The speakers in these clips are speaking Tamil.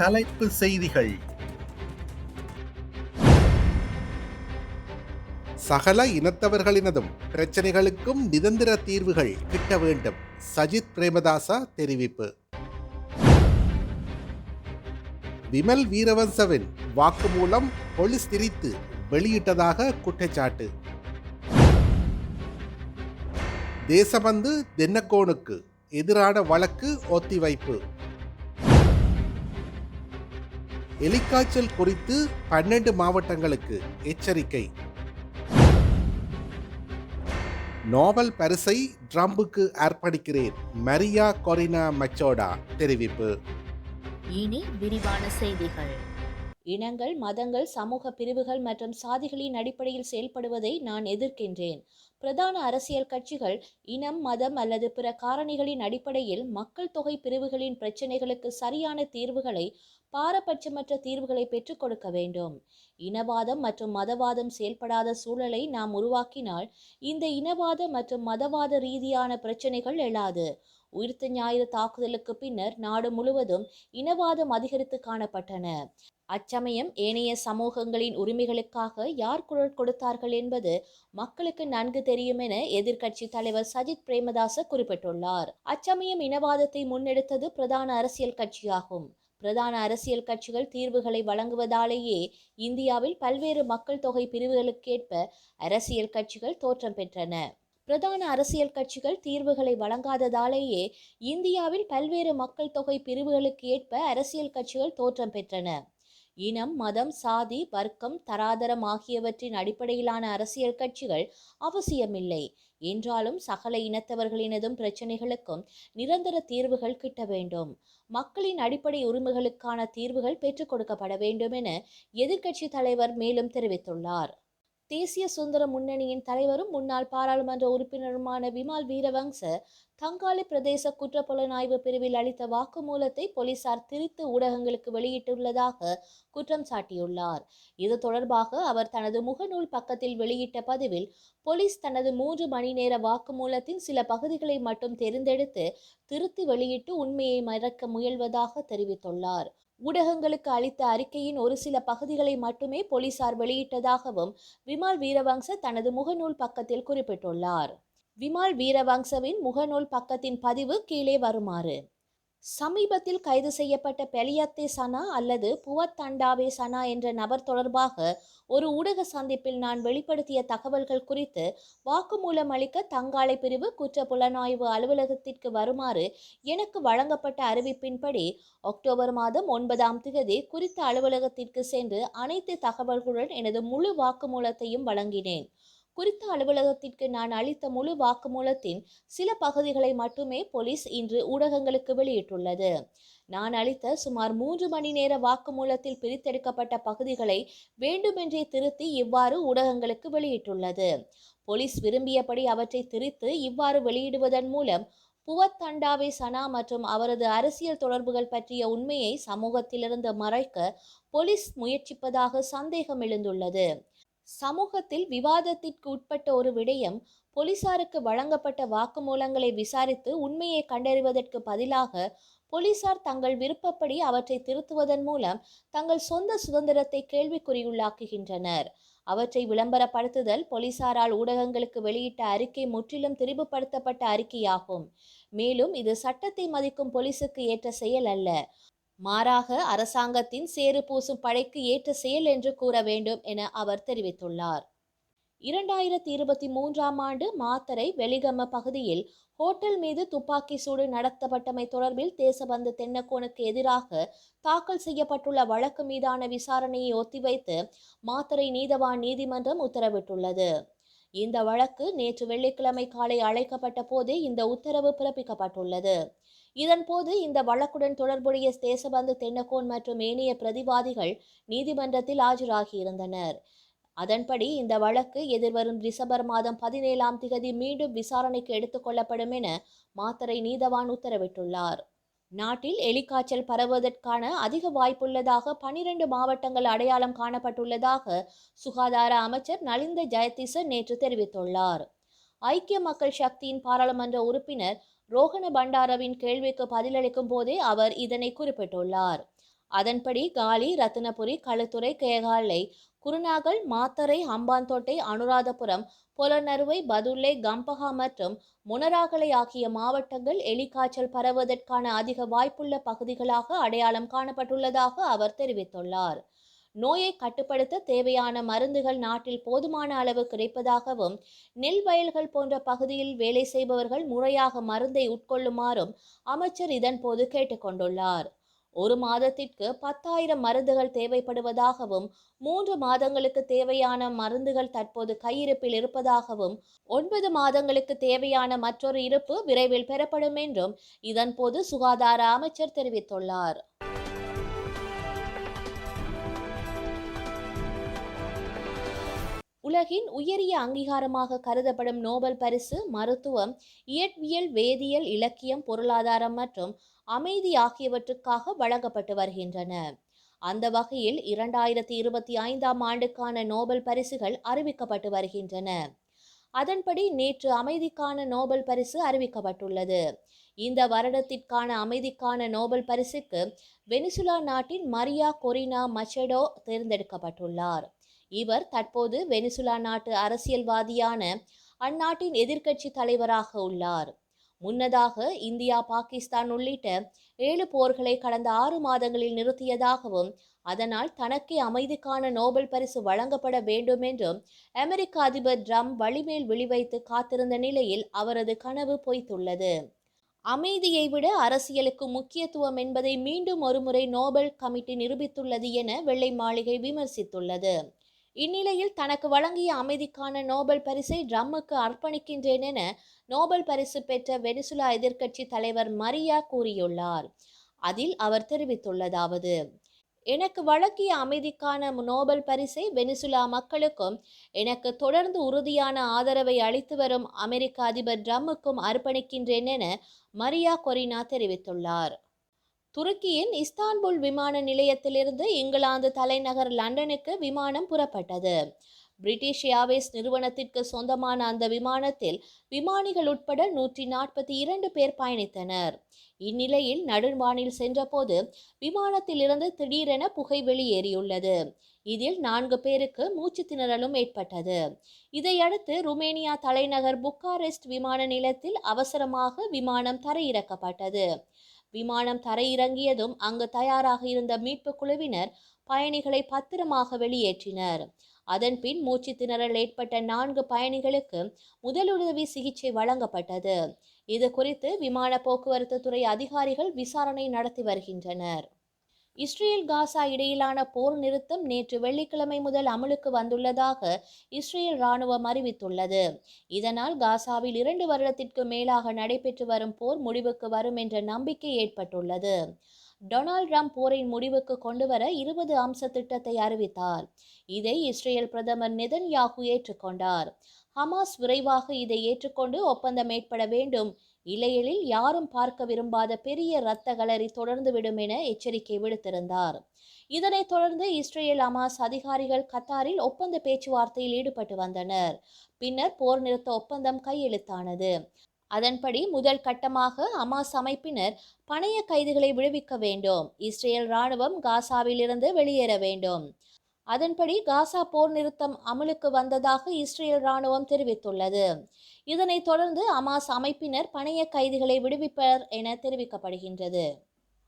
தலைப்பு செய்திகள். சகல இனத்தவர்களினதும் பிரச்சனைகளுக்கும் நிரந்தர தீர்வுகள் கிட்ட வேண்டும். சஜித் பிரேமதாசா தெரிவிப்பு. விமல் வீரவன்சவின் வாக்குமூலம் போலீஸ் திரித்து வெளியிட்டதாக குற்றச்சாட்டு. தேசபந்து தென்னக்கோனுக்கு எதிரான வழக்கு ஒத்திவைப்பு. எலிக்காய்ச்சல் குறித்து பன்னெண்டு மாவட்டங்களுக்கு எச்சரிக்கை. நோபல் பரிசை ட்ரம்புக்கு அர்ப்பணிக்கிறேன் மரியா கொரினா மச்சோடா தெரிவிப்பு. இனி விரிவான செய்திகள். இனங்கள் மதங்கள் சமூக பிரிவுகள் மற்றும் சாதிகளின் அடிப்படையில் செயல்படுவதை நான் எதிர்க்கின்றேன். பிரதான அரசியல் கட்சிகள் இனம் மதம் அல்லது பிற காரணிகளின் அடிப்படையில் மக்கள் தொகை பிரிவுகளின் பிரச்சினைகளுக்கு சரியான தீர்வுகளை பாரபட்சமற்ற தீர்வுகளை பெற்றுக் கொடுக்க வேண்டும். இனவாதம் மற்றும் மதவாதம் செயல்படாத சூழலை நாம் உருவாக்கினால் இந்த இனவாத மற்றும் மதவாத ரீதியான பிரச்சினைகள் எழாது. உயிர்த்த ஞாயிறு தாக்குதலுக்கு பின்னர் நாடு முழுவதும் இனவாதம் அதிகரித்து காணப்பட்டன. அச்சமயம் ஏனைய சமூகங்களின் உரிமைகளுக்காக யார் குரல் கொடுத்தார்கள் என்பது மக்களுக்கு நன்கு தெரியும் என எதிர்க்கட்சி தலைவர் சஜித் பிரேமதாச குறிப்பிட்டுள்ளார். அச்சமயம் இனவாதத்தை முன்னெடுத்தது பிரதான அரசியல் கட்சியாகும். பிரதான அரசியல் கட்சிகள் தீர்வுகளை வழங்குவதாலேயே இந்தியாவில் பல்வேறு மக்கள் தொகை பிரிவுகளுக்கேற்ப அரசியல் கட்சிகள் தோற்றம் பெற்றன. பிரதான அரசியல் கட்சிகள் தீர்வுகளை வழங்காததாலேயே இந்தியாவில் பல்வேறு மக்கள் தொகை பிரிவுகளுக்கு ஏற்ப அரசியல் கட்சிகள் தோற்றம் பெற்றன. இனம் மதம் சாதி வர்க்கம் தராதரம் ஆகியவற்றின் அடிப்படையிலான அரசியல் கட்சிகள் அவசியமில்லை. என்றாலும் சகல இனத்தவர்களினதும் பிரச்சினைகளுக்கும் நிரந்தர தீர்வுகள் கிட்ட வேண்டும். மக்களின் அடிப்படை உரிமைகளுக்கான தீர்வுகள் பெற்றுக் கொடுக்கப்பட வேண்டும் என எதிர்க்கட்சி தலைவர் மேலும் தெரிவித்துள்ளார். தேசிய சுதந்திர முன்னணியின் தலைவரும் முன்னாள் பாராளுமன்ற உறுப்பினருமான விமால் வீரவங்ச தங்காளி பிரதேச குற்றப்புலனாய்வு பிரிவில் அளித்த வாக்குமூலத்தை போலீசார் திரித்து ஊடகங்களுக்கு வெளியிட்டுள்ளதாக குற்றம் சாட்டியுள்ளார். இது தொடர்பாக அவர் தனது முகநூல் பக்கத்தில் வெளியிட்ட பதிவில் போலீஸ் தனது மூன்று மணி நேர வாக்குமூலத்தின் சில பகுதிகளை மட்டும் தெரிந்தெடுத்து திருத்தி வெளியிட்டு உண்மையை மறக்க முயல்வதாக தெரிவித்துள்ளார். ஊடகங்களுக்கு அளித்த அறிக்கையின் ஒரு சில பகுதிகளை மட்டுமே போலீசார் வெளியிட்டதாகவும் விமால் வீரவங்ச தனது முகநூல் பக்கத்தில் குறிப்பிட்டுள்ளார். விமால் வீரவங்சவின் முகநூல் பக்கத்தின் பதிவு கீழே வருமாறு. சமீபத்தில் கைது செய்யப்பட்ட பெலியத்தே சனா அல்லது புவத்தண்டாவே சனா என்ற நபர் தொடர்பாக ஒரு ஊடக சந்திப்பில் நான் வெளிப்படுத்திய தகவல்கள் குறித்து வாக்குமூலம் அளிக்க தங்காலை பிரிவு குற்ற புலனாய்வு அலுவலகத்திற்கு வருமாறு எனக்கு வழங்கப்பட்ட அறிவிப்பின்படி அக்டோபர் மாதம் ஒன்பதாம் தேதி குறித்த அலுவலகத்திற்கு சென்று அனைத்து தகவல்களுடன் எனது முழு வாக்குமூலத்தையும் வழங்கினேன். குறித்த அலுவலகத்திற்கு நான் அளித்த முழு வாக்குமூலத்தின் சில பகுதிகளை மட்டுமே போலீஸ் இன்று ஊடகங்களுக்கு வெளியிட்டுள்ளது. நான் அளித்த சுமார் மூன்று மணி நேர வாக்குமூலத்தில் பிரித்தெடுக்கப்பட்ட பகுதிகளை வேண்டுமென்றே திருத்தி இவ்வாறு ஊடகங்களுக்கு வெளியிட்டுள்ளது. போலீஸ் விரும்பியபடி அவற்றை திரித்து இவ்வாறு வெளியிடுவதன் மூலம் புவத்தண்டாவை சனா மற்றும் அவரது அரசியல் தொடர்புகள் பற்றிய உண்மையை சமூகத்திலிருந்து மறைக்க போலீஸ் முயற்சிப்பதாக சந்தேகம் எழுந்துள்ளது. சமூகத்தில் விவாதத்திற்கு உட்பட்ட ஒரு விடயம் போலீசாருக்கு வழங்கப்பட்ட வாக்குமூலங்களை விசாரித்து உண்மையை கண்டறிவதற்கு பதிலாக போலீசார் தங்கள் விருப்பப்படி அவற்றை திருத்துவதன் மூலம் தங்கள் சொந்த சுதந்திரத்தை கேள்விக்குறியுள்ளாக்குகின்றனர். அவற்றை விளம்பரப்படுத்துதல் போலீசாரால் ஊடகங்களுக்கு வெளியிட்ட அறிக்கை முற்றிலும் திரிவுபடுத்தப்பட்ட அறிக்கையாகும். மேலும் இது சட்டத்தை மதிக்கும் போலீசுக்கு ஏற்ற செயல் அல்ல. மாறாக அரசாங்கத்தின் சேறு பூசும் படைக்கு ஏற்ற செயல் என்று கூற வேண்டும் என அவர் தெரிவித்துள்ளார். இரண்டாயிரத்தி இருபத்தி மூன்றாம் ஆண்டு மாத்தரை வெளிகம பகுதியில் ஹோட்டல் மீது துப்பாக்கி சூடு நடத்தப்பட்டமை தொடர்பில் தேசபந்து தென்னக்கோனுக்கு எதிராக தாக்கல் செய்யப்பட்டுள்ள வழக்கு மீதான விசாரணையை ஒத்திவைத்து மாத்தரை நீதவான் நீதிமன்றம் உத்தரவிட்டுள்ளது. இந்த வழக்கு நேற்று வெள்ளிக்கிழமை காலை அழைக்கப்பட்ட போதே இந்த உத்தரவு பிறப்பிக்கப்பட்டுள்ளது. இதன்போது இந்த வழக்குடன் தொடர்புடைய தேசபந்து தென்னகோன் மற்றும் ஏனைய பிரதிவாதிகள் நீதிமன்றத்தில் ஆஜராகியிருந்தனர் அதன்படி இந்த வழக்கு எதிர்வரும் டிசம்பர் மாதம் பதினேழாம் திகதி மீண்டும் விசாரணைக்கு எடுத்துக்கொள்ளப்படும் என மாத்தரை நீதவான் உத்தரவிட்டுள்ளார். நாட்டில் எலிக்காய்ச்சல் பரவுவதற்கான அதிக வாய்ப்புள்ளதாக பனிரெண்டு மாவட்டங்கள் அடையாளம் காணப்பட்டுள்ளதாக சுகாதார அமைச்சர் நலிந்த ஜெயதிச நேற்று தெரிவித்துள்ளார். ஐக்கிய மக்கள் சக்தியின் பாராளுமன்ற உறுப்பினர் ரோஹண பண்டாரவின் கேள்விக்கு பதிலளிக்கும் போதே அவர் இதனை குறிப்பிட்டுள்ளார். அதன்படி காலி ரத்தினபுரி களுத்துறை கேகாலை குருநாகல் மாத்தரை ஹம்பாந்தோட்டை அனுராதபுரம் புலநறுவை பதுளை கம்பஹா மற்றும் முனராகலை ஆகிய மாவட்டங்கள் எலிக்காய்ச்சல் பரவுவதற்கான அதிக வாய்ப்புள்ள பகுதிகளாக அடையாளம் காணப்பட்டுள்ளதாக அவர் தெரிவித்துள்ளார். நோயை கட்டுப்படுத்த தேவையான மருந்துகள் நாட்டில் போதுமான அளவு கிடைப்பதாகவும் நெல் வயல்கள் போன்ற பகுதியில் வேலை செய்பவர்கள் முறையாக மருந்தை உட்கொள்ளுமாறும் அமைச்சர் இதன்போது கேட்டுக்கொண்டுள்ளார். ஒரு மாதத்திற்கு பத்தாயிரம் மருந்துகள் தேவைப்படுவதாகவும் மூன்று மாதங்களுக்கு தேவையான மருந்துகள் தற்போது கையிருப்பில் இருப்பதாகவும் ஒன்பது மாதங்களுக்கு தேவையான மற்றொரு இருப்பு விரைவில் பெறப்படும் என்றும் இதன்போது சுகாதார அமைச்சர் தெரிவித்துள்ளார். உலகின் உயரிய அங்கீகாரமாக கருதப்படும் நோபல் பரிசு மருத்துவம் இயற்பியல் வேதியியல் இலக்கியம் பொருளாதாரம் மற்றும் அமைதி ஆகியவற்றுக்காக வழங்கப்பட்டு வருகின்றன. அந்த வகையில் இரண்டாயிரத்தி இருபத்தி ஐந்தாம் ஆண்டுக்கான நோபல் பரிசுகள் அறிவிக்கப்பட்டு வருகின்றன. அதன்படி நேற்று அமைதிக்கான நோபல் பரிசு அறிவிக்கப்பட்டுள்ளது. இந்த வருடத்திற்கான அமைதிக்கான நோபல் பரிசுக்கு வெனிசுலா நாட்டின் மரியா கொரினா மச்சடோ தேர்ந்தெடுக்கப்பட்டுள்ளார். இவர் தற்போது வெனிசுலா நாட்டு அரசியல்வாதியான அந்நாட்டின் எதிர்க்கட்சி தலைவராக உள்ளார். முன்னதாக இந்தியா பாகிஸ்தான் உள்ளிட்ட ஏழு போர்களை கடந்த ஆறு மாதங்களில் நிறுத்தியதாகவும் அதனால் தனக்கே அமைதிக்கான நோபல் பரிசு வழங்கப்பட வேண்டும் என்றும் அமெரிக்க அதிபர் ட்ரம்ப் வழிமேல் விழிவைத்து காத்திருந்த நிலையில் அவரது கனவு பொய்த்துள்ளது. அமைதியை விட அரசியலுக்கு முக்கியத்துவம் என்பதை மீண்டும் ஒருமுறை நோபல் கமிட்டி நிரூபித்துள்ளது என வெள்ளை மாளிகை விமர்சித்துள்ளது. இந்நிலையில் தனக்கு வழங்கிய அமைதிக்கான நோபல் பரிசை ட்ரம்முக்கு அர்ப்பணிக்கின்றேன் என நோபல் பரிசு பெற்ற வெனிசுலா எதிர்க்கட்சி தலைவர் மரியா கூறியுள்ளார். அதில் அவர் தெரிவித்துள்ளதாவது எனக்கு வழங்கிய அமைதிக்கான நோபல் பரிசை வெனிசுலா மக்களுக்கும் எனக்கு தொடர்ந்து உறுதியான ஆதரவை அளித்து வரும் அமெரிக்க அதிபர் ட்ரம்முக்கும் அர்ப்பணிக்கின்றேன் என மரியா கொரினா தெரிவித்துள்ளார். துருக்கியின் இஸ்தான்புல் விமான நிலையத்திலிருந்து இங்கிலாந்து தலைநகர் லண்டனுக்கு விமானம் புறப்பட்டது. பிரிட்டிஷ் ஏர்வேஸ் நிறுவனத்திற்கு சொந்தமான அந்த விமானத்தில் விமானிகள் உட்பட நூற்றி நாற்பத்தி இரண்டு பேர் பயணித்தனர். இந்நிலையில் நடுவானில் சென்றபோது விமானத்திலிருந்து திடீரென புகை வெளியேறியுள்ளது. இதில் நான்கு பேருக்கு மூச்சு திணறலும் ஏற்பட்டது. இதையடுத்து ருமேனியா தலைநகர் புக்காரெஸ்ட் விமான நிலையத்தில் அவசரமாக விமானம் தரையிறக்கப்பட்டது. விமானம் தரையிறங்கியதும் அங்கு தயாராக இருந்த மீட்பு குழுவினர் பயணிகளை பத்திரமாக வெளியேற்றினர். அதன்பின் மூச்சு திணறல் ஏற்பட்ட நான்கு பயணிகளுக்கு முதலுதவி சிகிச்சை வழங்கப்பட்டது. இது குறித்து விமான போக்குவரத்து துறை அதிகாரிகள் விசாரணை நடத்தி வருகின்றனர். இஸ்ரேல் காசா இடையிலான போர் நிறுத்தம் நேற்று வெள்ளிக்கிழமை முதல் அமலுக்கு வந்துள்ளதாக இஸ்ரேல் ராணுவம் அறிவித்துள்ளது. இதனால் காசாவில் இரண்டு வருடத்திற்கு மேலாக நடைபெற்று வரும் போர் முடிவுக்கு வரும் என்ற நம்பிக்கை ஏற்பட்டுள்ளது. டொனால்ட் ட்ரம்ப் போரின் முடிவுக்கு கொண்டுவர இருபது அம்ச திட்டத்தை அறிவித்தார். இதை இஸ்ரேல் பிரதமர் நிதன் யாகு ஏற்றுக்கொண்டார். ஹமாஸ் விரைவாக இதை ஏற்றுக்கொண்டு ஒப்பந்தம் ஏற்பட வேண்டும் இலையலில் யாரும் பார்க்க விரும்பாத பெரிய இரத்த களரி தொடர்ந்து விடும் என எச்சரிக்கை விடுத்திருந்தார். இதனைத் தொடர்ந்து இஸ்ரேல் அமாஸ் அதிகாரிகள் கத்தாரில் ஒப்பந்த பேச்சுவார்த்தையில் ஈடுபட்டு வந்தனர். பின்னர் போர் நிறுத்த ஒப்பந்தம் கையெழுத்தானது. அதன்படி முதல் கட்டமாக அமாஸ் அமைப்பினர் பணைய கைதிகளை விடுவிக்க வேண்டும். இஸ்ரேல் ராணுவம் காசாவிலிருந்து வெளியேற வேண்டும். அதன்படி காசா போர் நிறுத்தம் அமலுக்கு வந்ததாக இஸ்ரேல் ராணுவம் தெரிவித்துள்ளது. இதனைத் தொடர்ந்து அமாஸ் அமைப்பினர் பணைய கைதிகளை விடுவிப்பர் என தெரிவிக்கப்படுகின்றது.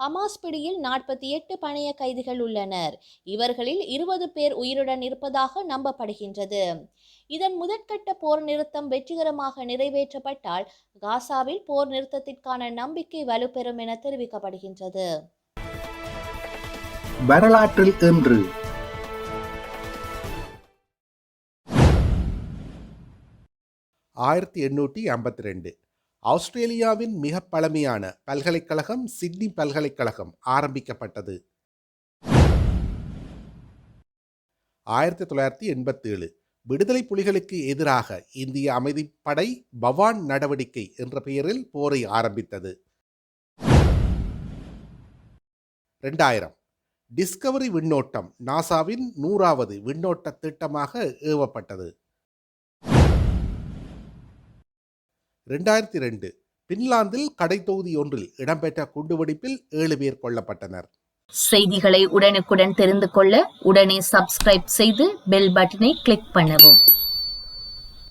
ஹமாஸ் பிடியில் நாற்பத்தி எட்டு பணைய கைதிகள் உள்ளனர். இவர்களில் இருபது பேர் உயிருடன் இருப்பதாக நம்பப்படுகின்றது. இதன் முதற்கட்ட போர் நிறுத்தம் வெற்றிகரமாக நிறைவேற்றப்பட்டால் காசாவில் போர் நிறுத்தத்திற்கான நம்பிக்கை வலுப்பெறும் என தெரிவிக்கப்படுகின்றது. வரலாற்றில் இன்று ஆயிரத்தி எண்ணூற்றி ஐம்பத்தி ரெண்டு. ஆஸ்திரேலியாவின் மிக பழமையான பல்கலைக்கழகம் சிட்னி பல்கலைக்கழகம் ஆரம்பிக்கப்பட்டது. ஆயிரத்தி தொள்ளாயிரத்தி எண்பத்தேழு விடுதலை புலிகளுக்கு எதிராக இந்திய அமைதிப்படை பவான் நடவடிக்கை என்ற பெயரில் போரை ஆரம்பித்தது. ரெண்டாயிரம். டிஸ்கவரி விண்ணோட்டம் நாசாவின் நூறாவது விண்ணோட்ட திட்டமாக ஏவப்பட்டது. ரெண்டாயிரத்தி ரெண்டு பின்லாந்தில் கடைத்தொகுதி ஒன்றில் இடம்பெற்ற குண்டுவெடிப்பில் ஏழு பேர் கொல்லப்பட்டனர். செய்திகளை உடனுக்குடன் தெரிந்து கொள்ள உடனே சப்ஸ்கிரைப் செய்து பெல் பட்டனை கிளிக் பண்ணவும்.